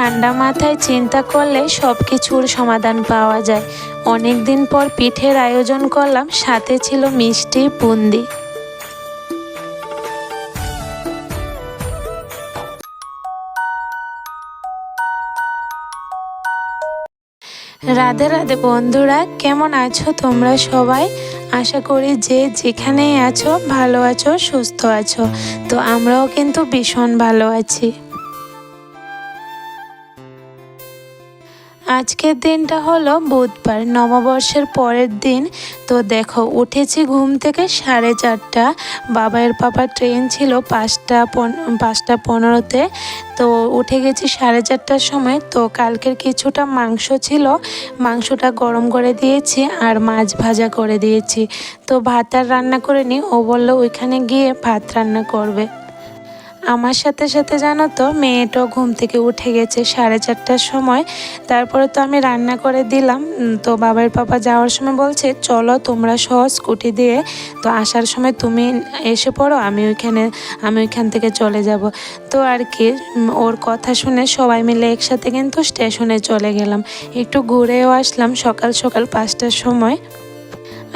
ঠান্ডা মাথায় চিন্তা করলে সব কিছুর সমাধান পাওয়া যায়। অনেক দিন পর পিঠের আয়োজন করলাম, সাথে ছিল মিষ্টি বুন্দি। রাধে রাধে বন্ধুরা, কেমন আছো তোমরা সবাই? আশা করি যে যেখানেই আছো, ভালো আছো, সুস্থ আছো। তো আমরাও কিন্তু ভীষণ ভালো আছি। আজকের দিনটা হলো বুধবার, নববর্ষের পরের দিন। তো দেখো, উঠেছি ঘুম থেকে সাড়ে চারটা। বাবার পাপার ট্রেন ছিল পাঁচটা পাঁচটা পনেরোতে। তো উঠে গেছি সাড়ে চারটার সময়। তো কালকের কিছুটা মাংস ছিল। মাংসটা গরম করে দিয়েছি আর মাছ ভাজা করে দিয়েছি। তো ভাত আর রান্না করে নি ও বলল, ওইখানে গিয়ে ভাত রান্না করবে। আমার সাথে সাথে জানো তো, মেয়েটাও ঘুম থেকে উঠে গেছে সাড়ে চারটার সময়। তারপরে তো আমি রান্না করে দিলাম। তো বাবার পাপা যাওয়ার সময় বলছে, চলো তোমরা সহ স্কুটি দিয়ে, তো আসার সময় তুমি এসে পড়ো, আমি ওইখানে, আমি ওইখান থেকে চলে যাব। তো আর কি ওর কথা শুনে সবাই মিলে একসাথে কিন্তু স্টেশনে চলে গেলাম। একটু ঘুরেও আসলাম সকাল সকাল পাঁচটার সময়।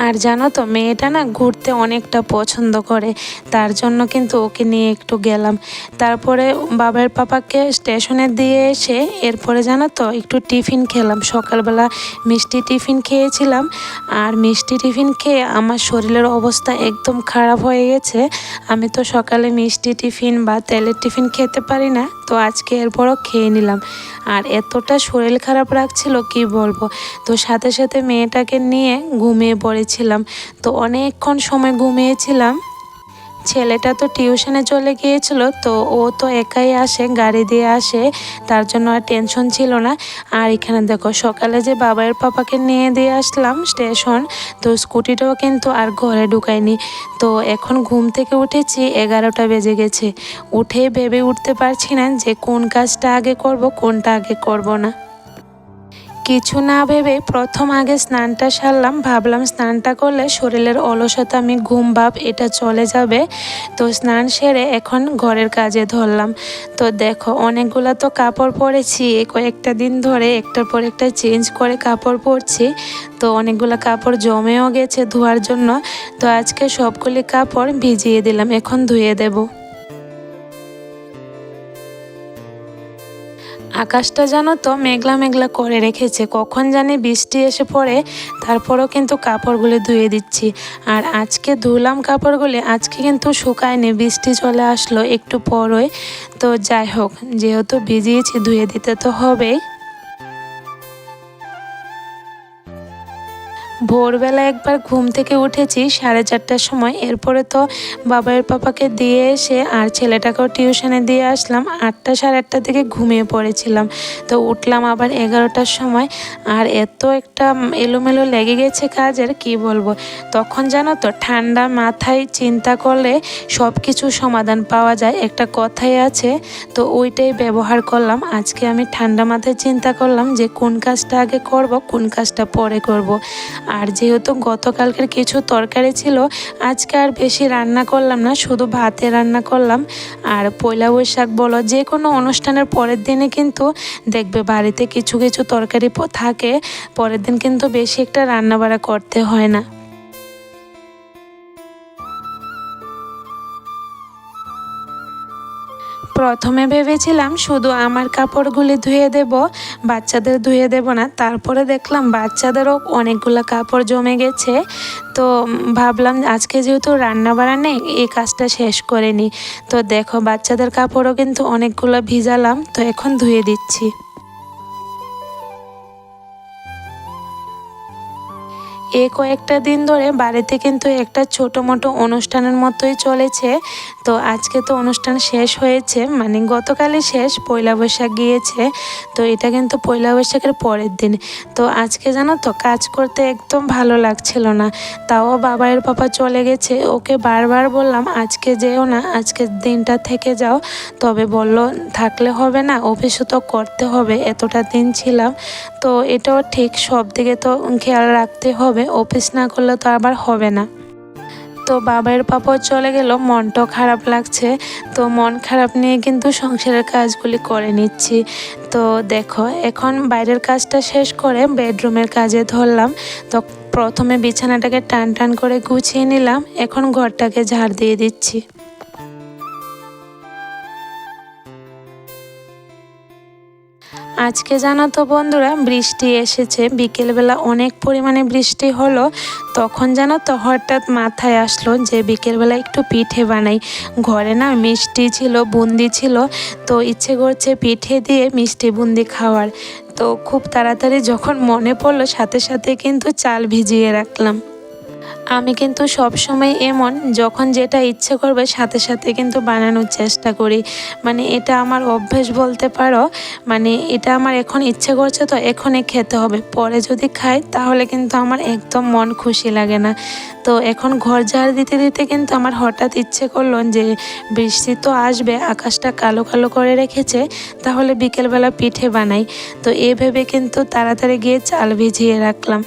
আর জানো তো, মেয়েটা না ঘুরতে অনেকটা পছন্দ করে, তার জন্য কিন্তু ওকে নিয়ে একটু গেলাম। তারপরে বাবার পাপাকে স্টেশনে দিয়ে এসে এরপরে জানো তো, একটু টিফিন খেলাম। সকালবেলা মিষ্টি টিফিন খেয়েছিলাম, আর মিষ্টি টিফিন খেয়ে আমার শরীরের অবস্থা একদম খারাপ হয়ে গেছে। আমি তো সকালে মিষ্টি টিফিন বা তেলের টিফিন খেতে পারি না, তো আজকে এরপরও খেয়ে নিলাম। আর এতটা শরীর খারাপ রাখছিল, কি বলব? তো সাথে সাথে মেয়েটাকে নিয়ে ঘুমিয়ে পড়েছিলাম তো অনেকক্ষণ সময় ঘুমিয়েছিলাম। ছেলেটা তো টিউশনে চলে গিয়েছিল, তো ও তো একাই আসে, গাড়ি দিয়ে আসে, তার জন্য আর টেনশন ছিল না। আর এখানে দেখো, সকালে যে বাবার পাপাকে নিয়ে দিয়ে আসলাম স্টেশন, তো স্কুটিটাও কিন্তু আর ঘরে ঢুকায়নি। তো এখন ঘুম থেকে উঠেছি, এগারোটা বেজে গেছে। উঠে ভেবে উঠতে পারছি না যে কোন কাজটা আগে করব, কোনটা আগে করব না। কিছু না ভেবে প্রথম আগে স্নানটা সারলাম, ভাবলাম স্নানটা করলে শরীরের অলসতা, আমি ঘুম ভাব, এটা চলে যাবে। তো স্নান সেরে এখন ঘরের কাজে ধরলাম। তো দেখো, অনেকগুলো তো কাপড় পরেছি কয়েকটা দিন ধরে একটার পর একটা চেঞ্জ করে কাপড় পরছি। তো অনেকগুলো কাপড় জমেও গেছে ধোয়ার জন্য। তো আজকে সবগুলি কাপড় ভিজিয়ে দিলাম, এখন ধুয়ে দেবো। আকাশটা জানো তো মেঘলা মেঘলা করে রেখেছে। কখন জানি বৃষ্টি এসে পড়ে, তারপরও কিন্তু কাপড়গুলো ধুয়ে দিচ্ছি। আর আজকে ধুলাম কাপড়গুলি, আজকে কিন্তু শুকায়নি, বৃষ্টি চলে আসলো একটু পরই। তো যাই হোক, যেহেতু ভিজিয়েছি, ধুয়ে দিতে তো হবেই। ভোরবেলা একবার ঘুম থেকে উঠেছি সাড়ে চারটার সময়। এরপরে তো বাবার পাপাকে দিয়ে এসে আর ছেলেটাকেও টিউশনে দিয়ে আসলাম। আটটা সাড়ে আটটার দিকে ঘুমিয়ে পড়েছিলাম। তো উঠলাম আবার এগারোটার সময়। আর এত একটা এলোমেলো লেগে গেছে কাজের, কি বলব? তখন জানো তো, ঠান্ডা মাথায় চিন্তা করলে সব কিছু সমাধান পাওয়া যায়। একটা কথাই আছে, তো ওইটাই ব্যবহার করলাম। আজকে আমি ঠান্ডা মাথায় চিন্তা করলাম যে কোন কাজটা আগে করব, কোন কাজটা পরে করব। আর যেহেতু গতকালকের কিছু তরকারি ছিল, আজকে আর বেশি রান্না করলাম না, শুধু ভাতে রান্না করলাম। আর পয়লা বৈশাখ বলো, যে কোনো অনুষ্ঠানের পরের দিনে কিন্তু দেখবে বাড়িতে কিছু কিছু তরকারি থাকে, পরের দিন কিন্তু বেশি একটা রান্না বাড়া করতে হয় না। প্রথমে ভেবেছিলাম শুধু আমার কাপড়গুলি ধুয়ে দেব, বাচ্চাদের ধুয়ে দেব না। তারপরে দেখলাম বাচ্চাদেরও অনেকগুলো কাপড় জমে গেছে। তো ভাবলাম আজকে যেহেতু রান্না বাড়া নেই, এই কাজটা শেষ করে নি। তো দেখো, বাচ্চাদের কাপড়ও কিন্তু অনেকগুলো ভিজালাম, তো এখন ধুয়ে দিচ্ছি। এ কয়েকটা দিন ধরে বাড়িতে কিন্তু একটা ছোটো মোটো অনুষ্ঠানের মতোই চলেছে। তো আজকে তো অনুষ্ঠান শেষ হয়েছে মানে গতকালই শেষ, পয়লা বৈশাখ গিয়েছে। তো এটা কিন্তু পয়লা বৈশাখের পরের দিন। তো আজকে জানো তো, কাজ করতে একদম ভালো লাগছিল না। তাও বাবাইয়ের পাপা চলে গেছে, ওকে বারবার বললাম, আজকে যেও না আজকে দিনটা থেকে যাও। তবে বলল, থাকলে হবে না, অফিসও তো করতে হবে, এতটা দিন ছিলাম। তো এটাও ঠিক, সব দিকে তো খেয়াল রাখতে হবে। অফিস না করলে তো আবার হবে না। তো বাবার পাপাও চলে গেল, মনটাও খারাপ লাগছে। তো মন খারাপ নিয়ে কিন্তু সংসারের কাজগুলি করে নিচ্ছি। তো দেখো, এখন বাইরের কাজটা শেষ করে বেডরুমের কাজে ধরলাম। তো প্রথমে বিছানাটাকে টান টান করে গুছিয়ে নিলাম, এখন ঘরটাকে ঝাড় দিয়ে দিচ্ছি। আজকে জানো তো বন্ধুরা, বৃষ্টি এসেছে, বিকেলবেলা অনেক পরিমাণে বৃষ্টি হলো। তখন জানো তো হঠাৎ মাথায় আসলো যে বিকেলবেলা একটু পিঠে বানাই। ঘরে না মিষ্টি ছিল, বুন্দি ছিল, তো ইচ্ছে করছে পিঠে দিয়ে মিষ্টি বুন্দি খাওয়ার। তো খুব তাড়াতাড়ি যখন মনে পড়ল, সাথে সাথে কিন্তু চাল ভিজিয়ে রাখলাম। আমি কিন্তু সব সময় এমন, যখন যেটা ইচ্ছে করবে সাথে সাথে কিন্তু বানানোর চেষ্টা করি। মানে এটা আমার অভ্যেস বলতে পারো মানে এটা আমার এখন ইচ্ছে করছে তো এখনই খেতে হবে। পরে যদি খাই তাহলে কিন্তু আমার একদম মন খুশি লাগে না। তো এখন ঘর ঝাড় দিতে দিতে কিন্তু আমার হঠাৎ ইচ্ছে করল যে বৃষ্টি তো আসবে, আকাশটা কালো কালো করে রেখেছে, তাহলে বিকেলবেলা পিঠে বানাই। তো এ ভেবে কিন্তু তাড়াতাড়ি গিয়ে চাল ভিজিয়ে রাখলাম।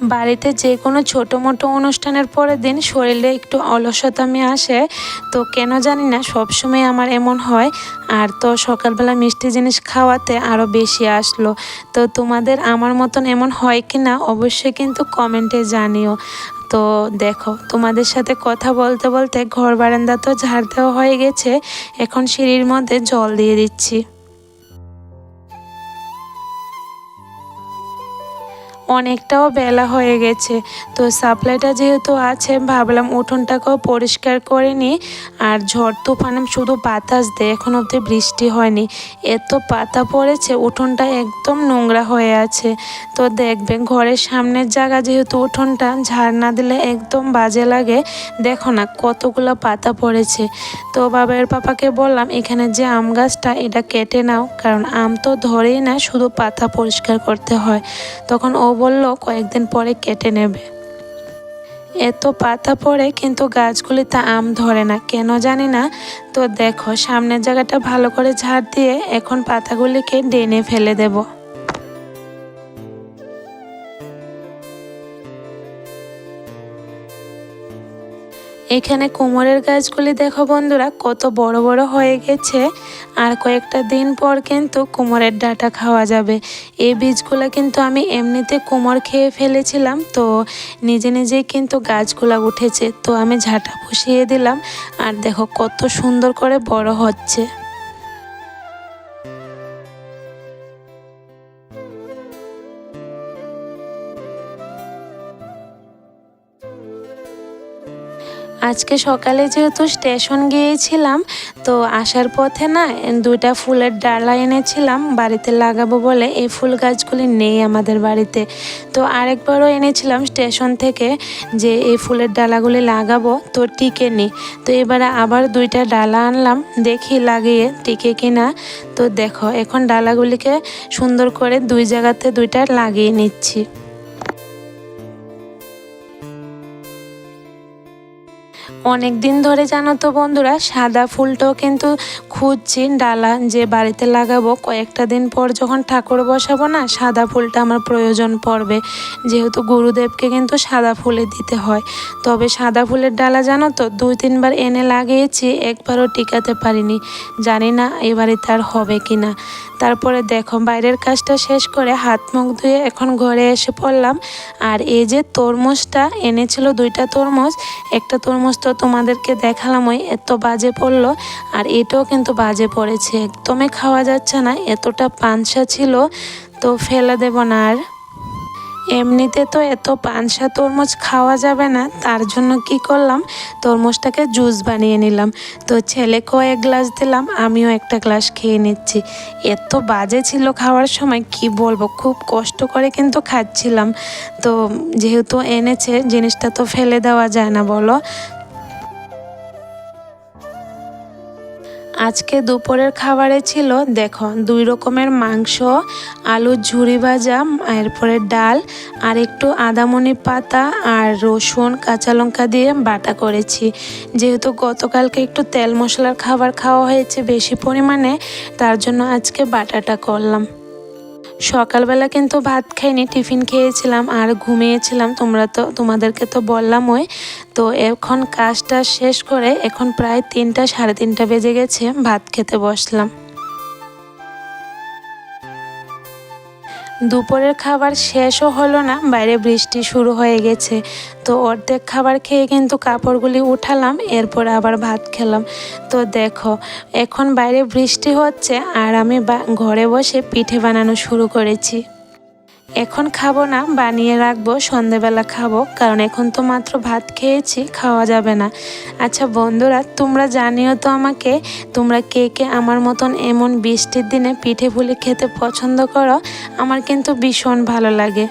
বাড়িতে যে কোনো ছোটো মোটো অনুষ্ঠানের পরের দিন শরীরে একটু অলসতামি আসে, তো কেন জানি না, সবসময় আমার এমন হয়। আর তো সকালবেলা মিষ্টি জিনিস খাওয়াতে আরও বেশি আসলো। তো তোমাদের আমার মতন এমন হয় কি না, অবশ্যই কিন্তু কমেন্টে জানিও। তো দেখো, তোমাদের সাথে কথা বলতে বলতে ঘর বারান্দা তো ঝাড় দেওয়া হয়ে গেছে, এখন সিঁড়ির মধ্যে জল দিয়ে দিচ্ছি। অনেকটাও বেলা হয়ে গেছে। তো সাপ্লাইটা যেহেতু আছে, ভাবলাম উঠোনটাকেও পরিষ্কার করে নিই। আর ঝড় তুফানে, শুধু বাতাস দেয় এখন অবধি বৃষ্টি হয়নি। এত পাতা পড়েছে, উঠোনটা একদম নোংরা হয়ে আছে। তো দেখবেন, ঘরের সামনের জায়গা যেহেতু উঠোনটা, ঝাড় না দিলে একদম বাজে লাগে। দেখো না, কতগুলো পাতা পড়েছে। তো বাবার পাপাকে বললাম, এখানে যে আম গাছটা, এটা কেটে নাও। কারণ আম তো ধরেই না, শুধু পাতা পরিষ্কার করতে হয়। তখন ও বলল, কয়েকদিন পরে কেটে নেবে। এত পাতা পড়ে কিন্তু গাছগুলিতে আম ধরে না। কেন জানি না। তো দেখো, সামনের জায়গাটা ভালো করে ঝাড় দিয়ে এখন পাতাগুলিকে ডেনে ফেলে দেবো। এখানে কোমরের গাছগুলি দেখো বন্ধুরা, কত বড় বড় হয়ে গেছে। আর কয়েকটা দিন পর কিন্তু কোমরের ডাটা খাওয়া যাবে। এই বীজগুলো কিন্তু আমি এমনিতে কোমর খেয়ে ফেলেছিলাম, তো নিজে নিজেই কিন্তু গাছগুলো উঠেছে, তো আমি ঝাঁটা বসিয়ে দিলাম। আর দেখো কত সুন্দর করে বড় হচ্ছে। আজকে সকালে যেহেতু স্টেশন গিয়েছিলাম, তো আসার পথে না দুইটা ফুলের ডালা এনেছিলাম, বাড়িতে লাগাবো বলে। এই ফুল গাছগুলি নেই আমাদের বাড়িতে। তো আরেকবারও এনেছিলাম স্টেশন থেকে যে এই ফুলের ডালাগুলি লাগাবো, তো টিকে নি। তো এবারে আবার দুইটা ডালা আনলাম, দেখি লাগিয়ে টিকে কিনা। তো দেখো, এখন ডালাগুলিকে সুন্দর করে দুই জায়গাতে দুইটা লাগিয়ে নিচ্ছি। অনেক দিন ধরে জানো তো বন্ধুরা, সাদা ফুলটাও কিন্তু খুঁজছি, ডালা যে বাড়িতে লাগাবো, কয়েকটা দিন পর যখন ঠাকুর বসাবো না, সাদা ফুলটা আমার প্রয়োজন পড়বে। যেহেতু গুরুদেবকে কিন্তু সাদা ফুলে দিতে হয়। তবে সাদা ফুলের ডালা জানো তো, দুই তিনবার এনে লাগিয়েছি, একবারও টিকাতে পারিনি। জানি না এবারে তার হবে কি না তারপরে দেখো, বাইরের কাজটা শেষ করে হাত মুখ ধুয়ে এখন ঘরে এসে পড়লাম। আর এই যে তরমুজটা এনেছিল দুইটা তরমুজ, একটা তরমুজ তো তোমাদেরকে দেখালাম ওই এত বাজে পড়ল, আর এটাও কিন্তু বাজে পড়েছে। একদমই খাওয়া যাচ্ছে না, এতটা পানসা ছিল, তো ফেলে দেব না আর। এমনিতে তো এত পানসা তরমুজ খাওয়া যাবে না, তার জন্য কি করলাম? তরমুজটাকে জুস বানিয়ে নিলাম। তো ছেলেকেও এক গ্লাস দিলাম, আমিও একটা গ্লাস খেয়ে নিচ্ছি। এত বাজে ছিল খাওয়ার সময়, কি বলব, খুব কষ্ট করে কিন্তু খাচ্ছিলাম। তো যেহেতু এনেছে, জিনিসটা তো ফেলে দেওয়া যায় না, বলো? আজকে দুপুরের খাবারে ছিল, দেখো, দুই রকমের মাংস আলুর ঝুড়ি ভাজা, এরপরে ডাল, আর একটু আদামনি পাতা আর রসুন, কাঁচা লঙ্কা দিয়ে বাটা করেছি। যেহেতু গতকালকে একটু তেল মশলার খাবার খাওয়া হয়েছে বেশি পরিমাণে, তার জন্য আজকে বাটাটা করলাম। সকালবেলা কিন্তু ভাত খাইনি, টিফিন খেয়েছিলাম আর ঘুমিয়েছিলাম। তোমরা তো, তোমাদেরকে তো বললাম ওই তো এখন কাজটা শেষ করে এখন প্রায় তিনটা, সাড়ে তিনটা বেজে গেছে, ভাত খেতে বসলাম। দুপুরের খাবার শেষও হলো না, বাইরে বৃষ্টি শুরু হয়ে গেছে। তো অর্ধেক খাবার খেয়ে কিন্তু কাপড়গুলি উঠালাম, এরপর আবার ভাত খেলাম। তো দেখো, এখন বাইরে বৃষ্টি হচ্ছে আর আমি ঘরে বসে পিঠে বানানো শুরু করেছি। এখন খাব না, বানিয়ে রাখব, সন্ধেবেলা খাব, কারণ এখন তো মাত্র ভাত খেয়েছি, খাওয়া যাবে না। আচ্ছা বন্ধুরা, তোমরা জানিও তো আমাকে, তোমরা কে কে আমার মতন এমন বৃষ্টির দিনে পিঠে পুলি খেতে পছন্দ করো? আমার কিন্তু ভীষণ ভালো লাগে।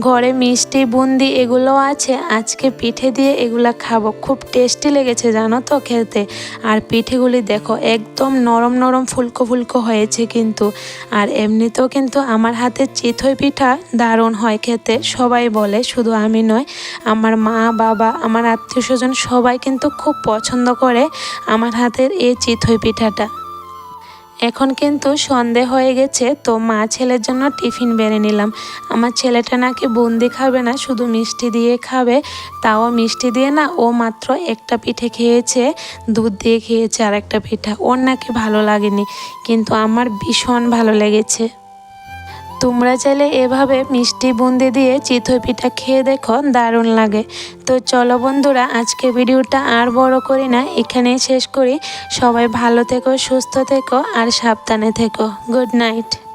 ঘরে মিষ্টি, বুন্দি এগুলো আছে। আজকে পিঠে দিয়ে এগুলা খাব। খুব টেস্টি লেগেছে জানো তো খেতে। আর পিঠেগুলি দেখো, একদম নরম নরম ফুলকো ফুলকো হয়েছে কিন্তু। আর এমনিতেও কিন্তু আমার হাতের চিতই পিঠা দারুণ হয় খেতে, সবাই বলে, শুধু আমি নয়। আমার মা, বাবা, আমার আত্মীয় স্বজন সবাই কিন্তু খুব পছন্দ করে আমার হাতের এই চিতই পিঠাটা। এখন কিন্তু সন্ধে হয়ে গেছে, তো মা ছেলের জন্য টিফিন বেড়ে নিলাম। আমার ছেলেটা নাকি বুন্দি খাবে না, শুধু মিষ্টি দিয়ে খাবে। তাও মিষ্টি দিয়ে না, ও মাত্র একটা পিঠে খেয়েছে, দুধ দিয়ে খেয়েছে আর একটা পিঠা। ওর নাকি ভালো লাগেনি, কিন্তু আমার ভীষণ ভালো লেগেছে। তোমরা চাইলে এভাবে মিষ্টি বুন্দি দিয়ে চিতই পিঠা খেয়ে দেখো, দারুণ লাগে। তো চলো বন্ধুরা, আজকে ভিডিওটা আর বড় করি না, এখানেই শেষ করি। সবাই ভালো থেকো, সুস্থ থেকো, আর সাবধানে থেকো। Good night.